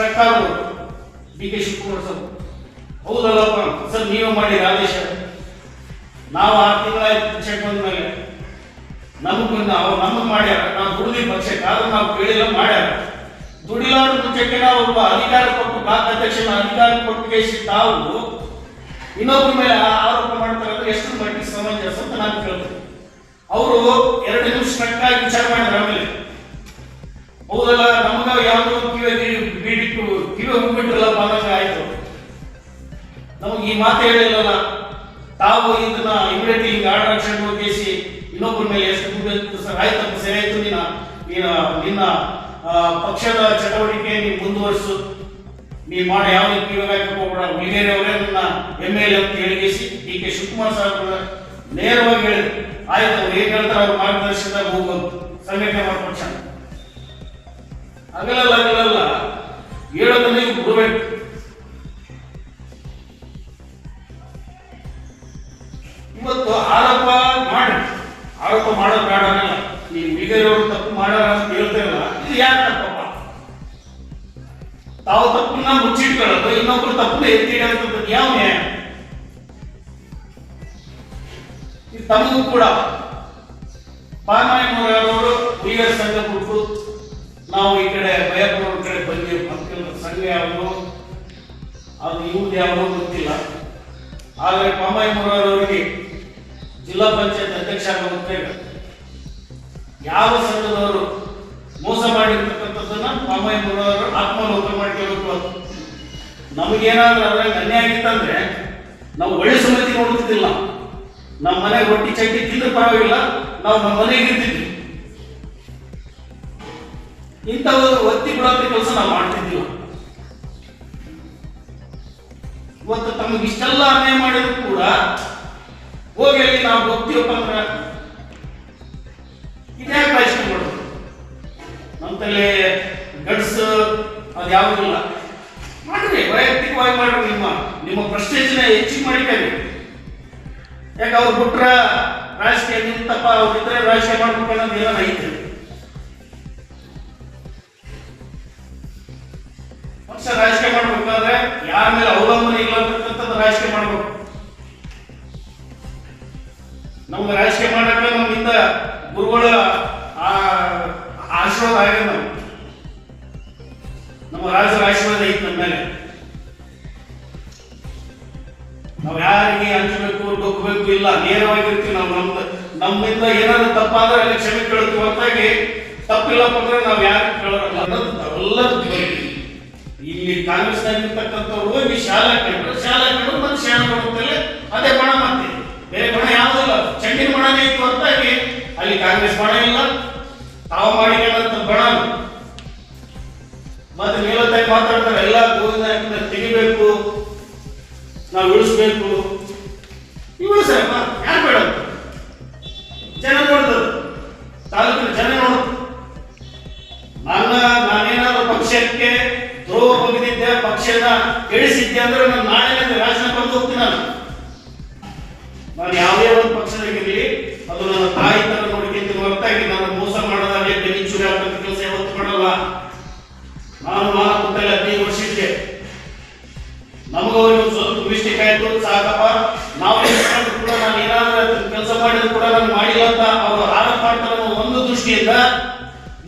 ಆಗ್ಬೋದು D K Shivakumar sir. ಹೌದಲ್ಲಪ್ಪ, sir, ನೀವು ಮಾಡಿ ಆದೇಶ. ನಾವು ಆರು ತಿಂಗಳ ಬಂದ ಮೇಲೆ. ನಮಗ್ ನಾವು ನಮಗ್ ಮಾಡ್ಯಾರ. ನಾವು ದುಡಿದಿ ಪಕ್ಷಕ್ಕೆ, ಆದ್ರೂ ನಾವು ಕೇಳಿಲ್ಲ, ಮಾಡ್ಯಾರ. ದುಡಿಲಾರ ಮುಂಚೆಕ್ಕೆ ನಾವು ಒಬ್ಬ ಅಧಿಕಾರ ಕೊಟ್ಟು ಬ್ಲಾಕ್ ಅಧ್ಯಕ್ಷನ ಅಧಿಕಾರ ಕೊಟ್ಟು ಕೇಸಿ ತಾವು ಇನ್ನೊಬ್ಬರ ಮೇಲೆ ಆರೋಪ ಮಾಡ್ತಾರಂದ್ರೆ ಎಷ್ಟು ಮಟ್ಟಿಗೆ ಸಮಂಜಸ ಅಂತ ನಾನು ಕೇಳ್ತೀನಿ. ಅವರು ಎರಡು ನಿಮಿಷ ಆಗಿ ವಿಚಾರ ಮಾಡಿದ್ರೆ ಆಮೇಲೆ. ಹೌದಲ್ಲ, ನಮಗ ಯಾವುದೋ ಕಿವಿ ಬೀಡಿಟ್ಟು ಕಿವಿ ಹೋಗ್ಬಿಟ್ರಲ್ಲಪ್ಪ ಅನ್ನಂಗ ಆಯ್ತು. ನಮ್ಗೆ ಈ ಮಾತು ಹೇಳಿಲ್ಲಲ್ಲ, ತಾವು ಇದನ್ನ ಇಮಿಡಿಯೇಟ್ ಹಿಂಗ ಆರ್ಡರ್ ಆಕ್ಷನ್ ಹೋಗಿಸಿ ಇನ್ನೊಬ್ಬರ ಮೇಲೆ ಎಷ್ಟು ದುಡ್ಡು ಸರ್? ಆಯ್ತು ಸರಿ ಆಯ್ತು ನಿನ್ನ ನಿನ್ನ ಪಕ್ಷದ ಚಟುವಟಿಕೆ ನೀವು ಮುಂದುವರಿಸು. ನೀ ಮಾಡಿ ಯಾವ ರೀತಿ ಹೋಗ್ಬೇಡ ಉಳಿಗೇರಿ ನನ್ನ ಎಂ ಎಲ್ ಅಂತ ಹೇಳಿಸಿ ಡಿ ಕೆ ಶಿವಕುಮಾರ್ ಸಾಹೇಬ್ ನೇರವಾಗಿ ಹೇಳಿ ಆಯ್ತು, ಅವ್ರು ಏನ್ ಹೇಳ್ತಾರೆ ಅವ್ರ ಮಾರ್ಗದರ್ಶನದಾಗ ಹೋಗೋದು ಸಂಘಟನೆ ಮಾಡ್ಕೊಂಡು ಅಗಲಲ್ಲ ಹಗಲಲ್ಲ ಹೇಳೋದನ್ನ ನೀವು ಬಿಡಬೇಕು. ಇವತ್ತು ಆರೋಪ ಮಾಡಿ ಆರೋಪ ಮಾಡೋದು ಬೇಡ ಅನ್ನಲ್ಲ ನೀವು ಉಳಿಗೇರಿಯವರು ತಪ್ಪು ಮಾಡ್ಯಾರ ಅಂತ ಹೇಳ್ತಾರಲ್ಲ ಇದು ಯಾಕೆ ತಪ್ಪಪ್ಪ? ತಾವು ತಪ್ಪನ್ನ ಮುಚ್ಚಿಟ್ಕೊಳ್ಳೋದು, ಇನ್ನೊಬ್ರು ತಪ್ಪನ್ನ ಅಂತ ಯಾವ ನ್ಯಾಯ? ತಮಗೂ ಕೂಡ. ಪಾಮಾಯಿ ಮೊರಾರವರು ಉಳಿಗರ ಸಂಘ ಬಿಟ್ಟು, ನಾವು ಈ ಕಡೆ ಭಯಪುರ ಕಡೆ ಬಂದಿ ಮಕ್ಕಳ ಸಂಘ ಯಾವುದು? ಅದು ಇವ್ರದ್ದು ಯಾವುದು ಗೊತ್ತಿಲ್ಲ. ಆದರೆ ಪಾಮಾಯಿ ಮುರಾರವರಿಗೆ ಜಿಲ್ಲಾ ಪಂಚಾಯತ್ ಅಧ್ಯಕ್ಷ ಆಗುವಂತೆ ಯಾವ ಸಂಘದವರು ಮೋಸ ಮಾಡಿರ್ತಕ್ಕಂಥದ್ದನ್ನ ಪಾಮಾಯಿ ಮುರಾರವರು ಆತ್ಮಲೋಕ ಅದು. ನಮಗೇನಾದ್ರೂ ಅದ್ರಾಗ ಅನ್ಯಾಯ ಆಗಿತ್ತಂದ್ರೆ ನಾವು ಒಳ್ಳೆ ಸಮಿತಿ ನೋಡುತ್ತಿದ್ದಿಲ್ಲ. ನಮ್ಮ ಮನೆಗೆ ರೊಟ್ಟಿ ಚಟ್ಟಿ ತಿಂದ್ರೆ ಪರವಾಗಿಲ್ಲ, ನಾವು ನಮ್ಮ ಮನೆಗೆ ಇದ್ದಿದ್ವಿ ಇಂಥವ್ರು ಒತ್ತಿ ಬಿಡೋ ಕೆಲಸ ನಾವು ಮಾಡ್ತಿದ್ದಿಲ್ಲ. ಇವತ್ತು ತಮಗೆ ಇಷ್ಟೆಲ್ಲ ಅನ್ಯಾಯ ಮಾಡಿದ್ರು ಕೂಡ ಹೋಗಿ ಅಲ್ಲಿ ನಾವು ಗೊತ್ತೀವಪ್ಪ ಅಂದ್ರೆ ಇದ್ಯಾಕೆ ರಾಜಕೀಯ ಮಾಡೋದು ನಮ್ಮಲ್ಲಿ ಗಡ್ಸ್, ಅದು ಯಾವುದಿಲ್ಲ ಮಾಡ್ರಿ, ವೈಯಕ್ತಿಕವಾಗಿ ಮಾಡ್ರಿ ನಿಮ್ಮ ನಿಮ್ಮ ಪ್ರೆಸ್ಟೇಜ್ನ ಹೆಚ್ಚಿಗೆ ಮಾಡಿಕೊಳ್ಳಿ ಯಾಕೆ ಅವ್ರು ಬಿಟ್ರ ರಾಜಕೀಯ ನಿಂತಪ್ಪ ಅವ್ರು ಇದ್ರೆ ರಾಜಕೀಯ ಮಾಡ್ಬೇಕು ಅನ್ನೋದು ಐತೆ ಪಕ್ಷ ರಾಜಕೀಯ ಮಾಡ್ಬೇಕಾದ್ರೆ ಯಾರ ಮೇಲೆ ಅವಲಂಬನೆ ಇಲ್ಲ ಅಂತಕ್ಕಂಥದ್ದು ರಾಜಕೀಯ ಮಾಡ್ಬೇಕು. ನಮ್ಗೆ ರಾಜಕೀಯ ಮಾಡಕ್ಕೆ ನಮ್ಮಿಂದ ಗುರುಗಳ ಆಶೀರ್ವಾದ ಆಗಿದೆ ನಮ್ಗೆ. ನಮ್ಮ ರಾಜರ ಆಶೀರ್ವಾದ ಐತೆ ನಮ್ಮ ಮೇಲೆ. ನಾವು ಯಾರಿಗೆ ಹಂಚಬೇಕು ಡೊಕ್ಕಬೇಕು ಇಲ್ಲ, ನೇರವಾಗಿರ್ತೀವಿ ನಾವು ನಮ್ದು, ನಮ್ಮಿಂದ ಏನಾದ್ರು ತಪ್ಪಾದ್ರೆ ಅಲ್ಲಿ ಕ್ಷಮೆ ಕೇಳ್ತೀವಿ ಹೊರತಾಗಿ ತಪ್ಪಿಲ್ಲಪ್ಪ ಅಂದ್ರೆ ನಾವು ಯಾರು ಕೇಳೋಲ್ಲ ಅನ್ನೋದು. ಇಲ್ಲಿ ಕಾಂಗ್ರೆಸ್ ಆಗಿರ್ತಕ್ಕಂಥವ್ರು ಹೋಗಿ ಶಾಲಾ ಕಂಡ್ರು ಶಾಲಾ ಕಂಡ್ರು ಮತ್ತೆ ಶಾಲಾ ಕೊಡುತ್ತಲೆ ಅದೇ ಬಣ ಮತ್ತೆ. ಬೇರೆ ಬಣ ಯಾವುದಿಲ್ಲ ಚಂಡಿನ ಬಣನೇ ಇತ್ತು ಅಂತ ಅಲ್ಲಿ ಕಾಂಗ್ರೆಸ್ ಬಣ ಇಲ್ಲ. ತಾವು ಮಾಡಿಕೊಂಡಂತ ಬಣ. ಮತ್ತೆ ಮೇಲತ್ತಾಗಿ ಮಾತಾಡ್ತಾರೆ, ಎಲ್ಲ ಗೋವಿಂದ ತೆಗಿಬೇಕು, ನಾವು ಉಳಿಸ್ಬೇಕು. ಸರಪ್ಪ ಯಾರು ಬೇಡ? ಜನ ನೋಡ್ತಾರೆ. ತಾಲೂಕಿನ ಜನ ನೋಡ್ತಾರೆ. ಅಂದ್ರೆ ನಾನು ನಾಳೆ ರಾಜೀನಾಮೆ ಬಂದು ಹೋಗ್ತೀನಿ ನಾನು. ನಾನು ಯಾವುದೇ ಒಂದು ಪಕ್ಷದಾಗಿರಲಿ ಅದು ನನ್ನ ತಾಯಿ ತರ ನೋಡ್ಕೊಂತೀನಿ ಹೊರತಾಗಿ ನಾನು ಮೋಸ ಮಾಡೋದಾಗಲಿ ಬೆನ್ನಿ ಚೂರಿ ಕೆಲಸ ಯಾವತ್ತು ಮಾಡಲ್ಲ. ನಾನು ಮಾತುಕತೆಲ್ಲ ಹದಿನೈದು ವರ್ಷ ಇದ್ದೆ. ನಮಗವ್ರಿಗೆ ಒಂದು ಸ್ವಲ್ಪ ಮಿಸ್ಟೇಕ್ ಆಯ್ತು, ಸಾಕಪ್ಪ. ನಾವು ಕೂಡ ನಾನು ಏನಾದ್ರೂ ಕೆಲಸ ಮಾಡಿದ್ರು ಕೂಡ ನಾನು ಮಾಡಿಲ್ಲ ಅಂತ ಅವರು ಆರೋಪ ಮಾಡ್ತಾರೆ ಒಂದು ದೃಷ್ಟಿಯಿಂದ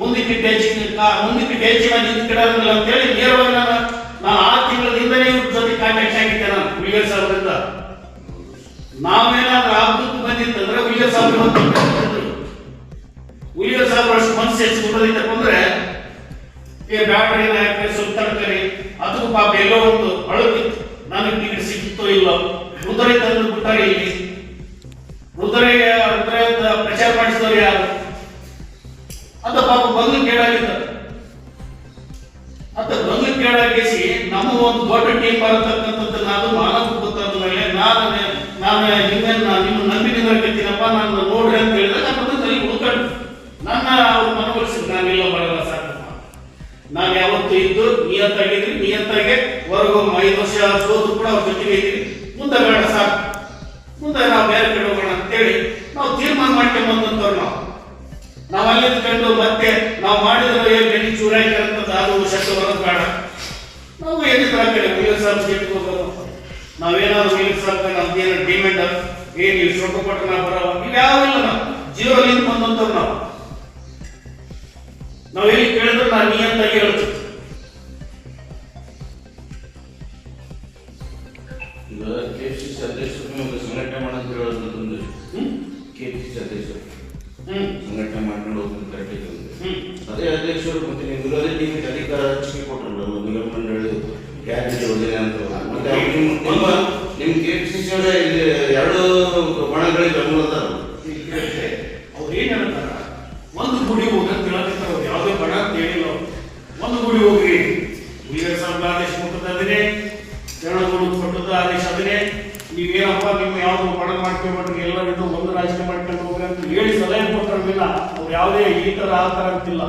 ಮುಂದಕ್ಕೆ ಹೆಚ್ಚಿನ ಮುಂದಕ್ಕೆ ಹೆಚ್ಚಿನ ನಿಂತ್ಕಿಡೋದಿಲ್ಲ ಅಂತೇಳಿ ನೇರವಾಗಿ ನಾನು ನಾನು ಆರು ಜೊತೆ ಕಾಂಟ್ಯಾಕ್ಟ್ ಉಳಿಗರ್ ಸಾಹೇಬ್ರಿಂದ ನಾವೇನಾದ್ರೂ ಆಗ್ಬೇಕು ಬಂದಿತ್ತಂದ್ರೆ ವಿಜಯ ಸಾಹೇಬ್ರು ಉಳಿಗರ್ ಸಾಹೇಬ್ರು ಅಷ್ಟು ಮನಸ್ಸು ಹೆಚ್ಚಿಕೊಳ್ಳೋದಿತ್ತಪ್ಪ ಅಂದ್ರೆ ಏ ಬ್ಯಾಟರಿ ಹಾಕಿ ಸ್ವಲ್ಪ ತರಕಾರಿ. ಅದಕ್ಕೂ ಪಾಪ ಎಲ್ಲೋ ಒಂದು ಅಳುತ್ತಿತ್ತು ನನಗೆ ಟಿಕೆಟ್ ಸಿಕ್ತೋ ಇಲ್ಲ? ರುದ್ರೆ ತಂದು ಬಿಟ್ಟಾರೆ ಇಲ್ಲಿ. ರುದ್ರೆ ಪ್ರಚಾರ ಮಾಡಿಸಿದವರು ಯಾರು? ಅಂತ ಪಾಪ ಬಂದು ಕೇಳಾಗಿದ್ದ ಅಂತ ಬಂದು ಕೇಳಾಗಿಸಿ ನಮ್ಮ ಒಂದು ದೊಡ್ಡ ಟೀಮ್ ಬರತಕ್ಕಂಥದ್ದು ನಾನು ಮಾನವ ಗೊತ್ತಾದ ಮೇಲೆ ನಾನು ನಾನು ನಿಮ್ಮನ್ನ, ನಿಮ್ಮ ನಂಬಿಕೆ ನಡ್ಕೊತೀನಪ್ಪ ನಾನು ನೋಡ್ರಿ ಅಂತ ಹೇಳಿದ್ರೆ ಸರಿ ಅಲ್ಲಿ ಉಳ್ಕೊಂಡು ನನ್ನ ಅವ್ರು ಮನವೊಲಿಸಿದ್ರು ನಾನೆಲ್ಲ ಮಾಡಲ್ಲ ಸಾಕಪ್ಪ. ನಾನು ಯಾವತ್ತು ಇದ್ದು ನಿಯತ್ತಾಗಿದ್ರಿ ನಿಯತ್ತಾಗೆ ಹೊರಗೊಮ್ಮೆ ಐದು ವರ್ಷ ಸೋತು ಕೂಡ ಅವ್ರ ಜೊತೆಗೆ ಇದ್ರಿ ಮುಂದೆ ಬೇಡ ಸಾಕು. ಮುಂದೆ ನಾವು ಬೇರೆ ಕಡೆ ಹೋಗೋಣ ಅಂತೇಳಿ ನಾವು ತೀರ್ಮಾನ ಮಾಡ್ಕೊಂಬಂದಂತವ್ರು ನಾವು. ನಾವು ಅಲ್ಲಿ ಕಂಡು ಮತ್ತೆ ನಾವು ಮಾಡಿದ್ರೆ ಬೆನ್ನಿ ಚೂರಾಯ್ತಾರಂತದ್ದು ಅದು ಶಬ್ದ ಬರೋದು ಬೇಡ. ನಾವು ಏನು ಕಡೆ ವೀಲ್ ಸಾಬ್ ಜೇಬಿಗೆ ಹೋಗೋದು ನಾವೇನಾದ್ರು ವೀಲ್ ಸಾಬ್ ನಮ್ದೇನು ಡಿಮ್ಯಾಂಡ್ ಏನ್ ಇಲ್ಲಿ ಸ್ವಲ್ಪ ಕೊಟ್ಟು ನಾವು ಬರವ ಯಾವ ಇಲ್ಲ ನಾವು. ನಿಂತು ಬಂದಂತವ್ರು ನಾವು. ನಾವು ಎಲ್ಲಿ ಕೇಳಿದ್ರು ನಾನು ನಿಯಂತಾಗಿ ಹೇಳ್ತೀನಿ. ಈಗ ಕೆಪಿಸಿಸಿ ಅಧ್ಯಕ್ಷರು ನಿಮಗೆ ಸಂಘಟನೆ ಮಾಡಂತ ಹೇಳೋದು ಕೆಪಿಸಿಸಿ ಅಧ್ಯಕ್ಷರು ಹ್ಮ್ ಸಂಘಟನೆ ಮಾಡ್ಕೊಂಡು ಹೋಗ್ತೀನಿ ಕರೆಕ್ಟ್ ಇದೆ ಅಂದ್ರೆ. ಹ್ಮ್ ಅದೇ ಅಧ್ಯಕ್ಷರು ಮತ್ತೆ ನೀವು ವಿರೋಧಿ ಟೀಮಿಗೆ ಅಧಿಕಾರ ಹಂಚಿಕೆ ಕೊಟ್ಟರಲ್ಲ ನಿಗಮ ಮಂಡಳಿ ಗ್ಯಾರಂಟಿ ಯೋಜನೆ ಅಂತ ಮತ್ತೆ ಅವ್ರು ನಿಮ್ಮ ನಿಮ್ಮ ನಿಮ್ಮ ಕೆಪಿಸಿಸಿ ಅವರೇ ಇಲ್ಲಿ ಎರಡು ಬಣಗಳಿಗೆ ಬೆಂಬಲ ಅದಾರ ಅವ್ರು ಏನ್ ಹೇಳ್ತಾರ ಒಂದು ಗುಡಿ ಹೋಗಿ ಅಂತ ಹೇಳಕತ್ತಾರ ಅವ್ರು ಯಾವುದೇ ಬಡ ಅಂತ ಹೇಳಿಲ್ಲ ಅವ್ರು. ಗುಡಿ ಹೋಗ್ರಿ. ಉಳಿದ ಸಂಘ ಆದೇಶ ಕೊಟ್ಟದ ಅದನ್ನೇ ಚರಣಗುರು ಕೊಟ್ಟದ ಆದೇಶ ಆದರೆ ನೀವೇನಪ್ಪ ನಿಮ್ಮ ಯಾವ್ದು ಬಡ ಮಾಡ್ಕೊಬೇಡ್ರಿ ಎಲ್ಲರಿಗೂ ಒಂದು ರಾಜಕೀಯ ಮಾಡ್ಕೊಂಡು ಹೋಗ್ರಿ ಅಂತ ಹೇಳಿ ಸಲಹೆ ಕೊಟ್ಟಿರಲಿಲ್ಲ ಅವ್ರು ಯಾವುದೇ ಈ ತರ ಆ ತರ ಅಂತಿಲ್ಲ.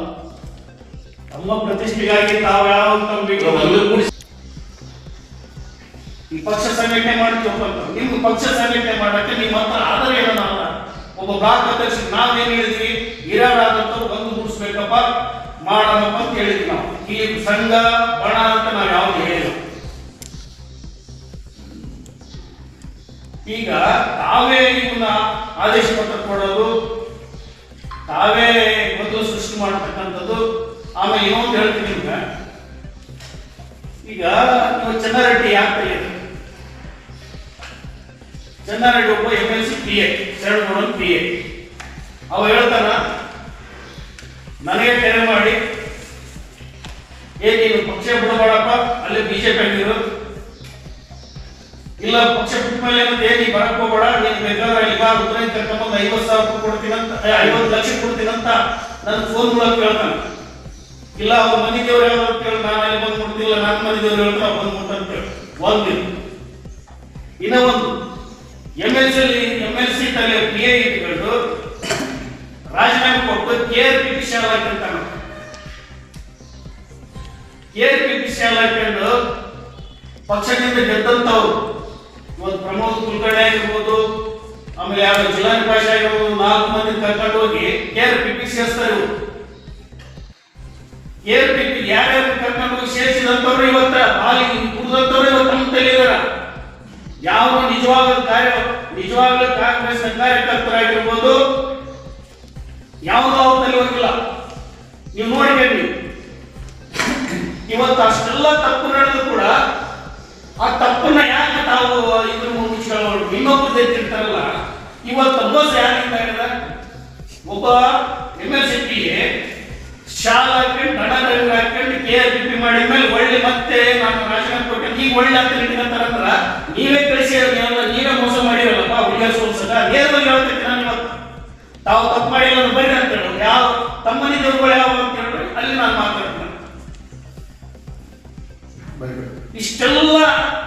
ತಮ್ಮ ಪ್ರತಿಷ್ಠೆಗಾಗಿ ತಾವು ಯಾವ ಕೂಡಿ ಈ ಪಕ್ಷ ಸಂಘಟನೆ ಮಾಡ್ತೀವಪ್ಪ ನಿಮ್ಗೆ ಪಕ್ಷ ಸಂಘಟನೆ ಮಾಡಕ್ಕೆ ನಿಮ್ಮ ಹತ್ರ ಆಧಾರ ಏನಲ್ಲ ಒಬ್ಬ ಬ್ಲಾಕ್ ಅಧ್ಯಕ್ಷ ನಾವೇನ್ ಹೇಳಿದ್ವಿ? ಹಿರಿಯರಾದಂತವ್ರು ಬಂದು ಮುಗಿಸ್ಬೇಕಪ್ಪ ಮಾಡೋಣಪ್ಪ ಅಂತ ಹೇಳಿದ್ವಿ ನಾವು. ಇಲ್ಲಿ ಸಂಘ ಬಣ ಅಂತ ನಾವು ಯಾವ್ದು ಹೇಳಿಲ್ಲ. ಈಗ ತಾವೇ ಇವನ್ನ ಆದೇಶ ಪತ್ರ ಕೊಡೋದು, ತಾವೇ ಮೊದಲು ಸೃಷ್ಟಿ ಮಾಡ್ತಕ್ಕಂಥದ್ದು, ಆಮೇಲೆ ಇನ್ನೊಂದು ಹೇಳ್ತೀನಿ ನಿಮ್ಗೆ. ಈಗ ನೀವು ಚನ್ನಾರೆಡ್ಡಿ ಯಾಕೆ ತೆಗೆದು ಚನ್ನಾರೆಡ್ಡಿ ಒಬ್ಬ M L C P A Sharan P A ಅವ ಹೇಳ್ತಾನ, ನನಗೆ ಕರೆ ಮಾಡಿ ಏ ನೀನು ಪಕ್ಷ ಬಿಡಬೇಡಪ್ಪ ಅಲ್ಲಿ ಬಿಜೆಪಿ ಆಗಿರು ಇಲ್ಲ, ಪಕ್ಷ ಬಿಟ್ಟ ಮೇಲೆ ಏ ನೀ ಬರಕ್ ಹೋಗ್ಬೇಡ? ನೀನ್ ಬೇಕಾದ್ರೆ ಇಲ್ಲಿ ಬಾ ಉತ್ತರಾಯಿ ಐವತ್ತು ಸಾವಿರ ರೂಪಾಯಿ ಕೊಡ್ತೀನಂತ ಐವತ್ತು ಲಕ್ಷ ಕೊಡ್ತೀನಂತ ನನ್ನ ಫೋನ್ ಮೂಲಕ ಕೇಳ್ತಾನೆ. ಇಲ್ಲ, ಅವ್ರ ಮನೆ ದೇವ್ರು ಯಾವ್ದು ಕೇಳಿ, ನಾನು ಅಲ್ಲಿ ಬಂದು ಕೊಡ್ತಿಲ್ಲ ನನ್ನ ಮನೆ ದೇವ್ರು ಹೇಳ್ತಾ ಬಂದು ಮುಟ್ಟಂತ ಹೇಳಿ ಒಂದು ಇನ್ನ ಒಂದು. M L C M L C ತಲೆ ಪಿ ಎ ಇಟ್ಕೊಂಡು ರಾಜೀನಾಮೆ ಕೊಟ್ಟು ಕೆ ಆರ್ ಪಿ ಶಾಲೆ ಹಾಕಂತಾನ. ಆರ್ ಪಿ ಪಿ ಶಾಲೆ ಹಾಕೊಂಡು ಪಕ್ಷದಿಂದ ಗೆದ್ದಂತವ್ರು ಇವತ್ತು ಪ್ರಮೋದ್ ಕುಲಕರ್ಣಿ ಆಗಿರ್ಬೋದು, ಆಮೇಲೆ ಯಾವ ಜಿಲ್ಲಾಧಿಕಾರಿ ಆಗಿರ್ಬೋದು, ನಾಲ್ಕು ಮಂದಿ ಕರ್ಕೊಂಡು ಹೋಗಿ ಏನ್ ಪಿ ಪಿ ಸೇರಿಸ್ತಾರೆ ಇವ್ರು? ಏರ್ ಪಿ ಯಾರ್ಯಾರು ಕರ್ಕೊಂಡು ಹೋಗಿ ಸೇರಿಸಿದಂತವ್ರು ಇವತ್ತ? ಹಾಲಿ ಕುಡಿದಂತವ್ರು ಇವತ್ತು ನಮ್ಮ ತಲೆಯಿದಾರ ಯಾವ ನಿಜವಾದ ಕಾರ್ಯ ನಿಜವಾಗ್ಲೂ ಕಾಂಗ್ರೆಸ್ ಕಾರ್ಯಕರ್ತರಾಗಿರ್ಬೋದು, ಯಾವ್ದು ಅವ್ರ ತಲೆ ಹೋಗಿಲ್ಲ ನೀವು ನೋಡಿದ್ದೀರಿ ಇವತ್ತು ಅಷ್ಟೆಲ್ಲ ತಪ್ಪು ನಡೆದು ಕೂಡ ಆ ತಪ್ಪನ್ನ ಯಾಕೆ ತಾವು ಇದ್ರ ಮುಚ್ಕೊಳ್ಳೋರು ಇನ್ನೊಬ್ರು ಎತ್ತಿರ್ತಾರಲ್ಲ ಇವತ್ತು ಮೋಸ ಯಾರಿಂದ? ಒಬ್ಬ M L C P shawl ಹಾಕೊಂಡು ಹಣ ದಂಡ ಹಾಕೊಂಡು ಕೆ ಆರ್ ಪಿ ಮಾಡಿದ ಮೇಲೆ ಒಳ್ಳೆ ಮತ್ತೆ ನಾನು ರಾಜೀನಾಮೆ ಕೊಟ್ಟೆ ಈಗ ಒಳ್ಳೆ ಅಂತ ಹಿಡಿದಂತಾರಂದ್ರ ನೀವೇ ಕಳಿಸಿ ನೀವೇ ಮೋಸ ಮಾಡಿರಲ್ಲಪ್ಪ ಹುಡುಗ ಸೋಲ್ಸದ. ನೇರವಾಗಿ ಹೇಳ್ತೈತೆ ನಾನು ಇವತ್ತು. ತಾವು ತಪ್ಪು ಮಾಡಿಲ್ಲ ಬರ್ರಿ ಅಂತ ಹೇಳೋದು ಯಾವ ತಮ್ಮನಿ ದೇವ್ರುಗಳು ಯಾವ ಅಂತ ಹೇಳಿದ್ರೆ ಅಲ್ಲಿ ನಾನು ಮಾತಾಡ್ತೀನಿ. ಇಷ್ಟೆಲ್ಲ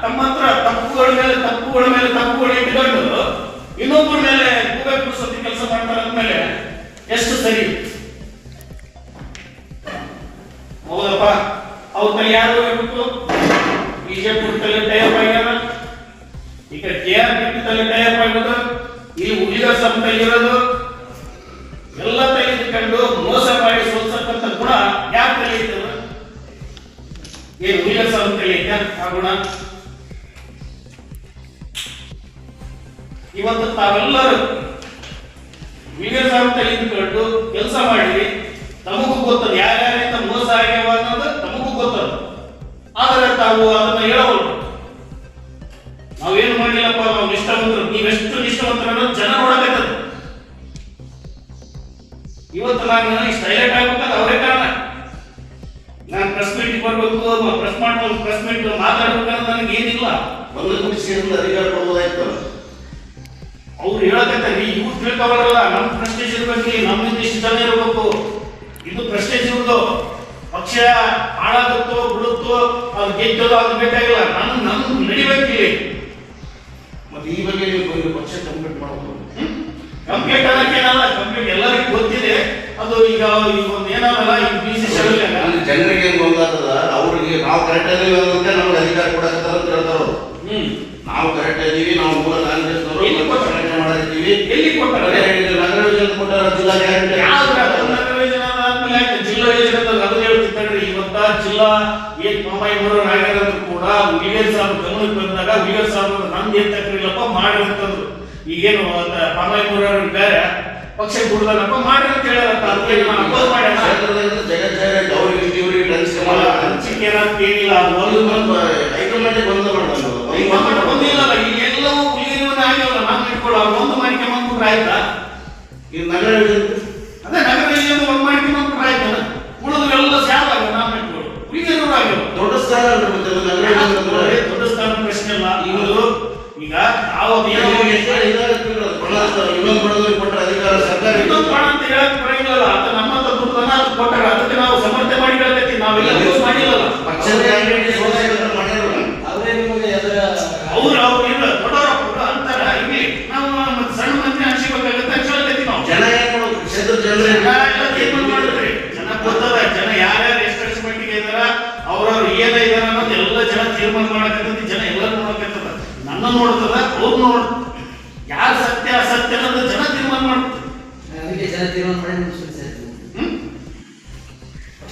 ತಮ್ಮ ಹತ್ರ ತಪ್ಪುಗಳ ಮೇಲೆ ತಪ್ಪುಗಳ ಮೇಲೆ ತಪ್ಪುಗಳು ಇಟ್ಕೊಂಡು ಇನ್ನೊಬ್ಬರ ಮೇಲೆ ಕುಡಿಸೋದು ಕೆಲಸ ಮಾಡ್ತಾರೆ ಅಂದ್ಮೇಲೆ ಎಷ್ಟು ಸರಿ? ಹೌದಪ್ಪ. ಅವ್ರ ತಲೆ ಯಾರು ಹೇಳ್ಬಿಟ್ಟು ಬಿಜೆಪಿ ತಲೆ ಟೈಪ್ ಆಗ್ಯಾರ? ಈಗ ಕೆ ಆರ್ ಪಿ ತಲೆ ಟೈಪ್ ಆಗೋದು? ಈ ಉಳಿದ ಸಮ್ ಇರೋದು ಎಲ್ಲ ತೆಗೆದುಕೊಂಡು ಮೋಸ ಮಾಡಿ ಸೋಲ್ಸಕ್ಕಂತ ಗುಣ ಆಗೋಣ ಇವತ್ತು ತಾವೆಲ್ಲರೂ ವಿಡಿಯೋ ಸಾಮ್ ತೆಗೆದುಕೊಂಡು ಕೆಲಸ ಮಾಡಿ ತಮಗೂ ಗೊತ್ತದ ಯಾರ್ಯಾರಿಂದ ಮೋಸ ಆಗ್ಯಾವ ಅನ್ನೋದು ತಮಗೂ ಗೊತ್ತದ ಆದರೆ ತಾವು ಅದನ್ನ ಹೇಳಬಹುದು ನಾವೇನು ಮಾಡಿಲ್ಲಪ್ಪ ನಾವು ನಿಷ್ಠಾವಂತರು. ನೀವೆಷ್ಟು ನಿಷ್ಠಾವಂತರ ಅನ್ನೋದು ಜನ ನೋಡಕತ್ತದ ಇವತ್ತು ನಾನು ಇಷ್ಟು ಹೈಲೈಟ್ ಆಗ್ಬೇಕಾದ್ರೆ ಅವರೇ ಕಾರಣ. ಬರ್ಬೇಕು ಪ್ರೆಸ್ ಮಾಡ್ಬೇಕು ಪ್ರೆಸ್ ಮೀಟ್ ಮಾತಾಡ್ಬೇಕಂದ್ರೆ ನನಗೆ ಏನಿಲ್ಲ. ಒಂದು ಕೂಡಿ ಸೇರಿದ ಅಧಿಕಾರ ಕೊಡ್ಬೋದಾಯ್ತು. ಅವ್ರು ಹೇಳಕತ್ತಾರೆ ಇವ್ರು ತಿಳ್ಕೊಬಾರಲ್ಲ ನಮ್ಮ ಪ್ರೆಸ್ಟೇಜ್ ಇರ್ಬೇಕು ನಮ್ಮ ಇಷ್ಟು ಇರಬೇಕು. ಇದು ಪ್ರೆಸ್ಟೇಜ್ ಇವ್ರದ್ದು ಪಕ್ಷ ಹಾಳಾಗುತ್ತೋ ಬಿಡುತ್ತೋ ಅದು ಗೆದ್ದೋ ಅದು ಬೇಕಾಗಿಲ್ಲ. ನಾನು ನಮ್ ನಡಿಬೇಕಿಲ್ಲಿ ಮತ್ತೆ ಈ ಬಗ್ಗೆ ನೀವು ಪಕ್ಷ ಕಂಪ್ಲೀಟ್ ಮಾಡಬಹುದು ಕಂಪ್ಲೀಟ್ ಅನ್ನೋಕ್ಕೇನಲ್ಲ ಕಂಪ್ಲೀಟ್ ಎಲ್ಲರಿಗೂ ಗೊತ್ತಿದೆ. ಅದು ಈಗ ಏನಾಗಲ್ಲ ಈಗ ಬಿ ಸಿ ಜನರಿಗೆ ಏನು ಗೊತ್ತಾಗ್ತದ? ಅವ್ರಿಗೆ ನಾವು ಕರೆಕ್ಟ್ ಅದೀವಿ ಅಂತ ನಮ್ಗೆ ಅಧಿಕಾರ ಕೊಡಕತ್ತಾರ ಅಂತ ಹೇಳ್ತಾರ ಹ್ಮ್. ನಾವು ಕರೆಕ್ಟ್ ಇದೀವಿ ನಾವು ಮೂಲ ಕಾಂಗ್ರೆಸ್ನವರು ಮಾಡಿದ್ದೀವಿ ಎಲ್ಲಿ ಕೊಟ್ಟಾರೆ ನಗರ ಯೋಜನೆ ಕೊಟ್ಟಾರ ಜಿಲ್ಲಾ ಗ್ಯಾರಂಟಿ ನಗರ ಯೋಜನೆ ಆದ್ಮೇಲೆ ಜಿಲ್ಲಾ ಯೋಜನೆ ಅದನ್ನ ಹೇಳ್ತಿದ್ದಾರೆ ಇವತ್ತ ಜಿಲ್ಲಾ ಏನ್ ಬರೋರು ಆಗ್ಯಾರ ಕೂಡ ಉಳಿಗೇರ್ ಸಾಹೇಬ್ ಗಮನಕ್ಕೆ ಬಂದಾಗ ಉಳಿಗೇರ್ ಸಾಹೇಬ್ ನಮ್ದು ಏನ್ ತಕ್ರಿಲ್ಲಪ್ಪ ಮಾಡಿ ಅಂತಂದ್ರು. ಈಗೇನು ಬರೋರು ಬೇರೆ. ಪಕ್ಷ ಬಿಡ್ದಲ್ಲಪ್ಪ ಮಾಡಿ ಅಂತ ನಾನು ಅಪೋಸ್ ಮಾಡ್ಯಾನ ಹಂಚಿಕೆ ಏನಿಲ್ಲ ಹೈಕಮಾಂಡ್ ಬಂದ ಮಾಡೋದು ಈಗ ಬಂದ್ಬಿಟ್ಟು ಬಂದಿಲ್ಲಲ್ಲ ಈಗ ಎಲ್ಲವೂ ಉಳಿದಿರುವನೇ ಆಗ್ಯಾವಲ್ಲ ನಾವು ಇಟ್ಕೊಳ್ಳೋ ಅವ್ರು ಒಂದು ಮಾಡಿಕೆ ಬಂದ್ಬಿಟ್ರೆ ಆಯ್ತಾ ಈ ನಗರ ಯೋಜನೆ ಅದೇ ನಗರದಲ್ಲಿ ಒಂದು ಒಂದು ಮಾಡಿಕೆ ಬಂದ್ಬಿಟ್ರೆ ಆಯ್ತಲ್ಲ ಉಳಿದು ಎಲ್ಲ ಸ್ಯಾಲ್ ಆಗ ನಾವು ಇಟ್ಕೊಳ್ಳೋ ಉಳಿದಿರೋರು ಆಗ್ಯಾವ ದೊಡ್ಡ ಸ್ಥಾನ ಅಲ್ರಿ ಮತ್ತೆ ಅದು ನಗರ ಯೋಜನೆ ಅಂದ್ರೆ. ದೊಡ್ಡ ಸ್ಥಾನ ಪ್ರಶ್ನೆ ಇಲ್ಲ ಇದು ಈಗ ನಾವು ಏನೋ ಒಂದು ಎಷ್ಟೋ ಇದಾಗುತ್ತೆ ಅದು ಬಣ ಅಂತ ಇನ್ನೊಂದು ಬಣದವ್ರಿಗೆ ಕೊಟ್ಟ ಅಧಿಕಾರ ಸರ್ಕಾರ ಇನ್ನೊಂದು ಬಾಣ ಅಂತ ಹೇಳಕ್ ಬರಂಗಿಲ್ಲ ಅದು ನಮ್ಮಂತ ದುಡ್ಡನ್ನ ಅದು ಕೊಟ್ಟಾರ ಅದಕ್ಕೆ ನಾವು ಸಮರ್ಥನೆ ಮಾಡಿ ಹೇಳ್ತೀವಿ ನಾವೆಲ್ಲ ಯೂಸ್ ಮಾಡಿಲ್ಲಲ್ಲ ಪಕ್ಷದ ಕ್ಯಾಂಡಿಡೇಟ್ ಸೋಲಾಗಿದ್ರೆ ಮಾಡಿರಲ್ಲ ಅವರೇ ನಿಮಗೆ ಅದರ ಅವ್ರು ಅವ್ರು ಇಲ್ಲ ದೊಡ್ಡವರು ಅಂತಾರ ಇಲ್ಲಿ ನಾವು ಮತ್ತೆ ಸಣ್ಣ ಮಂದಿ ಅನ್ಸಿಬೇಕಾಗತ್ತೆ ಅಂತ ಹೇಳ್ತೀವಿ ನಾವು ಜನ ಏನ್ ಮಾಡೋದು ಕ್ಷೇತ್ರ ಜನರೇ ಜನ ಎಲ್ಲ ತೀರ್ಮಾನ ಮಾಡಿದ್ರಿ ಜನ ಗೊತ್ತದ ಜನ ಯಾರ್ಯಾರು ಎಷ್ಟು ಎಷ್ಟು ಮಟ್ಟಿಗೆ ಇದಾರ ಅವ್ರವ್ರು ಏನ ಇದಾರ ಅನ್ನೋದು ಎಲ್ಲ ಜನ ತೀರ್ಮಾನ ಮಾಡಕತ್ತದ ಜನ ಎಲ್ಲ ನೋಡಕತ್ತದ ನನ್ನ ನೋಡ್ತದ ಅವ್ರು ನೋಡ್ ಯಾರು ಸತ್ಯ ಅಸತ್ಯ ಅನ್ನೋದು ಜನ ತೀರ್ಮಾನ ಮಾಡ್ತಾರೆ ಅದಕ್ಕೆ ಜನ ತೀರ್ಮಾನ ಮಾಡಿ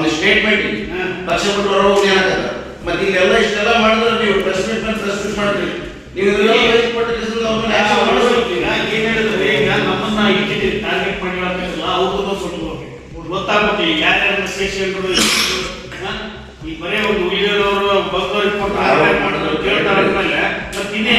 ಒಂದು ಸ್ಟೇಟ್ಮೆಂಟ್ ಇದೆ. ಪಕ್ಷ ಬಿಟ್ಟು ಹೊರಗೆ ಏನಾಗಲ್ಲ. ಮತ್ತೆ ಇಲ್ಲೆಲ್ಲ ಇಷ್ಟೆಲ್ಲ ಮಾಡಿದ್ರೆ ನೀವು ಪ್ರೆಸ್ ಮೀಟ್ ಮೇಲೆ ಪ್ರೆಸ್ ಮೀಟ್ ಮಾಡ್ತೀರಿ. ನೀವು ಇದೆಲ್ಲ ವಹಿಸಿ ಕೊಟ್ಟು ಕಿಸಿದ್ರೆ ಅವ್ರ ಮೇಲೆ. ಈಗ ಏನ್ ಹೇಳಿದ್ರೆ? ಈಗ ನಮ್ಮನ್ನ ಇಟ್ಟಿದ್ದೀರಿ ಟಾರ್ಗೆಟ್ ಮಾಡಿ ಹೇಳಕ್ಕಾಗಲ್ಲ ಅವ್ರದ್ದು ಸುಟ್ಟು ಗೊತ್ತಾಗ್ಬೇಕು ಈಗ ಯಾರ್ಯಾರು ಸೇರಿಸ್ಕೊಂಡ್ರು ಈ ಬರೇ ಒಂದು ಉಳಿದವರು ಬಂದವ್ರಿಗೆ ಕೊಟ್ಟು ಟಾರ್ಗೆಟ್ ಮಾಡಿದ್ರು. ಕೇಳ್ತಾರೆ ಅಂದ್ಮೇಲೆ ಮತ್ತೆ ಇನ್ನೇ